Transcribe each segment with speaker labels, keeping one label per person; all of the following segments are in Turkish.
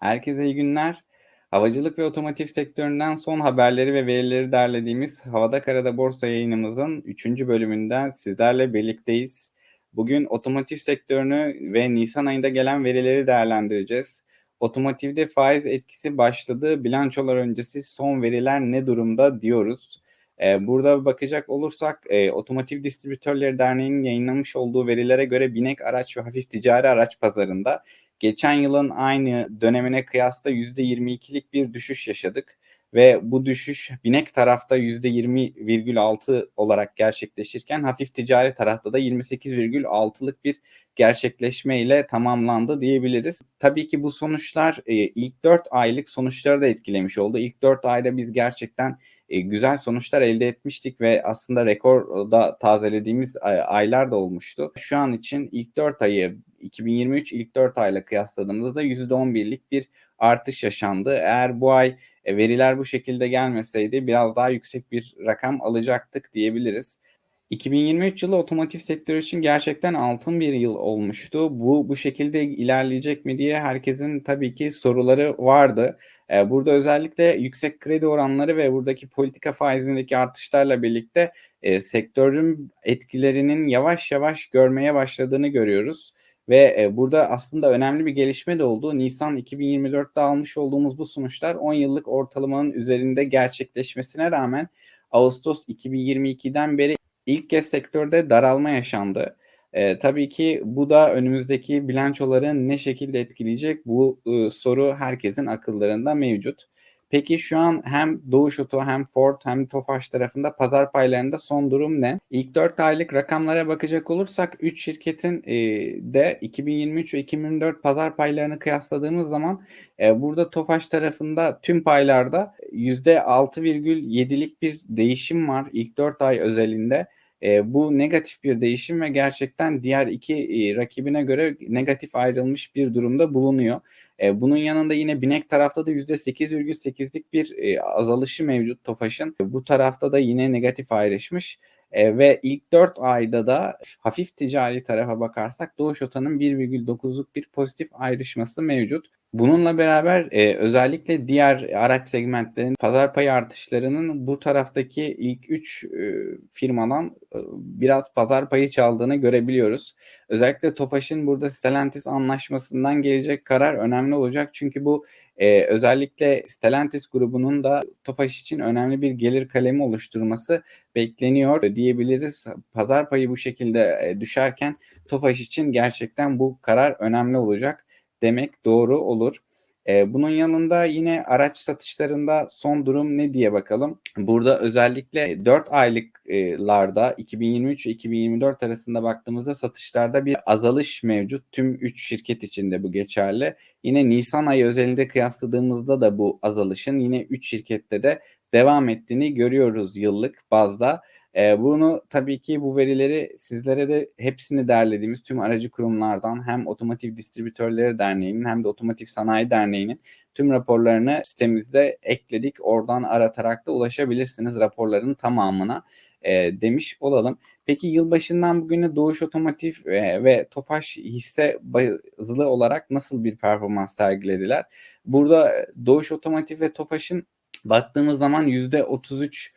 Speaker 1: Herkese iyi günler. Havacılık ve otomotiv sektöründen son haberleri ve verileri derlediğimiz Havada Karada Borsa yayınımızın 3. bölümünden sizlerle birlikteyiz. Bugün otomotiv sektörünü ve Nisan ayında gelen verileri değerlendireceğiz. Otomotivde faiz etkisi başladı. Bilançolar öncesi son veriler ne durumda diyoruz. Ee, burada bakacak olursak e, Otomotiv Distribütörleri Derneği'nin yayınlamış olduğu verilere göre binek araç ve hafif ticari araç pazarında geçen yılın aynı dönemine kıyasla %22'lik bir düşüş yaşadık ve bu düşüş binek tarafta %20,6 olarak gerçekleşirken hafif ticari tarafta da 28,6'lık bir gerçekleşme ile tamamlandı diyebiliriz. Tabii ki bu sonuçlar e, ilk 4 aylık sonuçları da etkilemiş oldu. İlk 4 ayda biz gerçekten e, güzel sonuçlar elde etmiştik ve aslında rekor da tazelediğimiz aylar da olmuştu. Şu an için ilk 4 ayı 2023 ilk 4 ayla kıyasladığımızda %11'lik bir artış yaşandı. Eğer bu ay e, veriler bu şekilde gelmeseydi biraz daha yüksek bir rakam alacaktık diyebiliriz. 2023 yılı otomotiv sektörü için gerçekten altın bir yıl olmuştu. Bu bu şekilde ilerleyecek mi diye herkesin tabii ki soruları vardı. Ee, burada özellikle yüksek kredi oranları ve buradaki politika faizindeki artışlarla birlikte e, sektörün etkilerinin yavaş yavaş görmeye başladığını görüyoruz. Ve e, burada aslında önemli bir gelişme de oldu. Nisan 2024'te almış olduğumuz bu sonuçlar 10 yıllık ortalamanın üzerinde gerçekleşmesine rağmen Ağustos 2022'den beri ilk kez sektörde daralma yaşandı. E, tabii ki bu da önümüzdeki bilançoları ne şekilde etkileyecek bu e, soru herkesin akıllarında mevcut. Peki şu an hem Doğuş Oto hem Ford hem Tofaş tarafında pazar paylarında son durum ne? İlk 4 aylık rakamlara bakacak olursak 3 şirketin e, de 2023 ve 2024 pazar paylarını kıyasladığımız zaman e, burada Tofaş tarafında tüm paylarda %6,7'lik bir değişim var ilk 4 ay özelinde. E, bu negatif bir değişim ve gerçekten diğer iki e, rakibine göre negatif ayrılmış bir durumda bulunuyor. E, bunun yanında yine binek tarafta da %8,8'lik bir e, azalışı mevcut Tofaş'ın. Bu tarafta da yine negatif ayrışmış. E, ve ilk 4 ayda da hafif ticari tarafa bakarsak Doğuş Ota'nın 1,9'luk bir pozitif ayrışması mevcut. Bununla beraber e, özellikle diğer araç segmentlerinin pazar payı artışlarının bu taraftaki ilk 3 e, firmadan e, biraz pazar payı çaldığını görebiliyoruz. Özellikle Tofaş'ın burada Stellantis anlaşmasından gelecek karar önemli olacak. Çünkü bu e, özellikle Stellantis grubunun da Tofaş için önemli bir gelir kalemi oluşturması bekleniyor diyebiliriz. Pazar payı bu şekilde e, düşerken Tofaş için gerçekten bu karar önemli olacak demek doğru olur. Ee, bunun yanında yine araç satışlarında son durum ne diye bakalım. Burada özellikle 4 aylıklarda 2023 ve 2024 arasında baktığımızda satışlarda bir azalış mevcut. Tüm 3 şirket için de bu geçerli. Yine Nisan ayı özelinde kıyasladığımızda da bu azalışın yine 3 şirkette de devam ettiğini görüyoruz yıllık bazda. E, bunu tabii ki bu verileri sizlere de hepsini derlediğimiz tüm aracı kurumlardan hem Otomotiv Distribütörleri Derneği'nin hem de Otomotiv Sanayi Derneği'nin tüm raporlarını sitemizde ekledik. Oradan aratarak da ulaşabilirsiniz raporların tamamına e, demiş olalım. Peki yılbaşından bugüne Doğuş Otomotiv e, ve Tofaş hisse bazlı olarak nasıl bir performans sergilediler? Burada Doğuş Otomotiv ve Tofaş'ın baktığımız zaman %33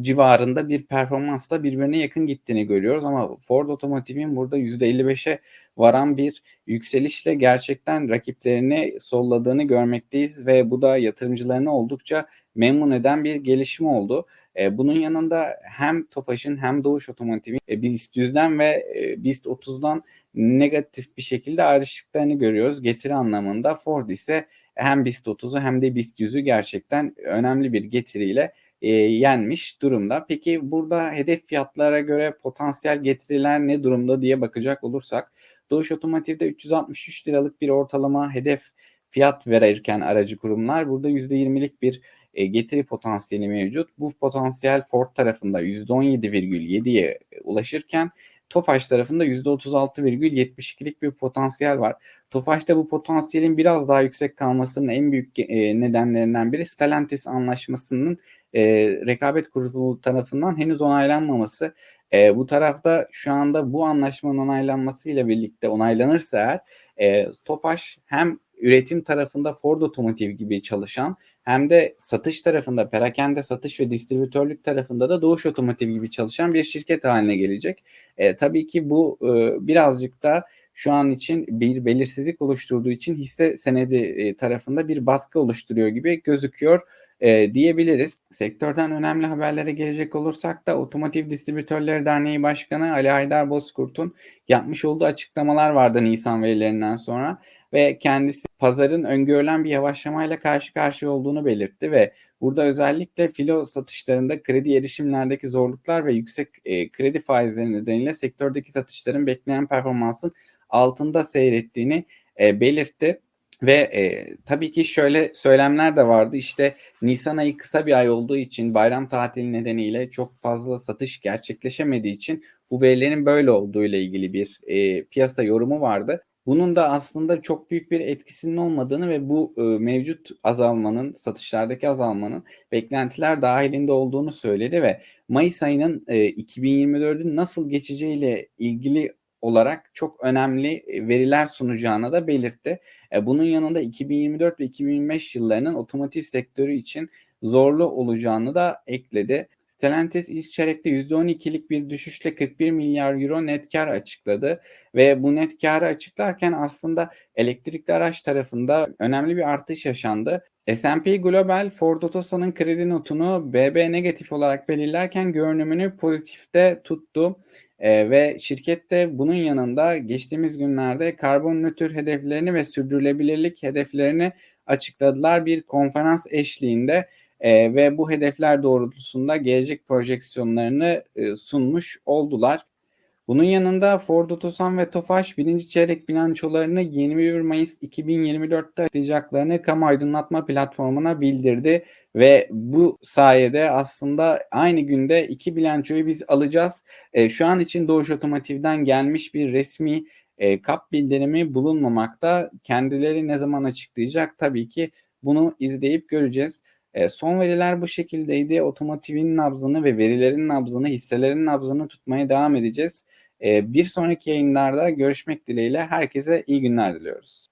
Speaker 1: civarında bir performansla birbirine yakın gittiğini görüyoruz ama Ford Otomotiv'in burada %55'e varan bir yükselişle gerçekten rakiplerini solladığını görmekteyiz ve bu da yatırımcılarını oldukça memnun eden bir gelişme oldu. E, bunun yanında hem Tofaş'ın hem Doğuş Otomotiv'in e, BIST 100'den ve e, BIST 30'dan negatif bir şekilde ayrıştıklarını görüyoruz. Getiri anlamında Ford ise hem BIST 30'u hem de BIST 100'ü gerçekten önemli bir getiriyle e, yenmiş durumda. Peki burada hedef fiyatlara göre potansiyel getiriler ne durumda diye bakacak olursak Doğuş Otomotiv'de 363 liralık bir ortalama hedef fiyat verirken aracı kurumlar burada %20'lik bir e, getiri potansiyeli mevcut. Bu potansiyel Ford tarafında %17,7'ye ulaşırken Tofaş tarafında %36,72'lik bir potansiyel var. Tofaş'ta bu potansiyelin biraz daha yüksek kalmasının en büyük e, nedenlerinden biri Stellantis anlaşmasının e, rekabet kurulu tarafından henüz onaylanmaması. E, bu tarafta şu anda bu anlaşmanın onaylanmasıyla birlikte onaylanırsa eğer e, Tofaş hem üretim tarafında Ford Otomotiv gibi çalışan hem de satış tarafında perakende satış ve distribütörlük tarafında da Doğuş Otomotiv gibi çalışan bir şirket haline gelecek. E, tabii ki bu e, birazcık da şu an için bir belirsizlik oluşturduğu için hisse senedi e, tarafında bir baskı oluşturuyor gibi gözüküyor e, diyebiliriz. Sektörden önemli haberlere gelecek olursak da Otomotiv Distribütörleri Derneği Başkanı Ali Haydar Bozkurt'un yapmış olduğu açıklamalar vardı Nisan verilerinden sonra ve kendisi pazarın öngörülen bir yavaşlamayla karşı karşıya olduğunu belirtti ve burada özellikle filo satışlarında kredi erişimlerdeki zorluklar ve yüksek e, kredi faizleri nedeniyle sektördeki satışların beklenen performansın altında seyrettiğini e, belirtti. Ve e, tabii ki şöyle söylemler de vardı. İşte Nisan ayı kısa bir ay olduğu için bayram tatili nedeniyle çok fazla satış gerçekleşemediği için bu verilerin böyle olduğu ile ilgili bir e, piyasa yorumu vardı. Bunun da aslında çok büyük bir etkisinin olmadığını ve bu e, mevcut azalmanın, satışlardaki azalmanın beklentiler dahilinde olduğunu söyledi ve Mayıs ayının e, 2024'ün nasıl geçeceğiyle ilgili olarak çok önemli veriler sunacağını da belirtti. E, bunun yanında 2024 ve 2025 yıllarının otomotiv sektörü için zorlu olacağını da ekledi. Stellantis ilk çeyrekte %12'lik bir düşüşle 41 milyar euro net kar açıkladı ve bu net karı açıklarken aslında elektrikli araç tarafında önemli bir artış yaşandı. S&P Global Ford Otosan'ın kredi notunu BB negatif olarak belirlerken görünümünü pozitifte tuttu. E, ve şirket de bunun yanında geçtiğimiz günlerde karbon nötr hedeflerini ve sürdürülebilirlik hedeflerini açıkladılar bir konferans eşliğinde e, ve bu hedefler doğrultusunda gelecek projeksiyonlarını e, sunmuş oldular. Bunun yanında Ford Otosan ve Tofaş birinci çeyrek bilançolarını 21 Mayıs 2024'te açıklayacaklarını kamu aydınlatma platformuna bildirdi ve bu sayede aslında aynı günde iki bilançoyu biz alacağız. E, şu an için Doğuş Otomotiv'den gelmiş bir resmi e, kap bildirimi bulunmamakta. Kendileri ne zaman açıklayacak tabii ki bunu izleyip göreceğiz. E, son veriler bu şekildeydi. Otomotivin nabzını ve verilerin nabzını, hisselerin nabzını tutmaya devam edeceğiz. E, bir sonraki yayınlarda görüşmek dileğiyle herkese iyi günler diliyoruz.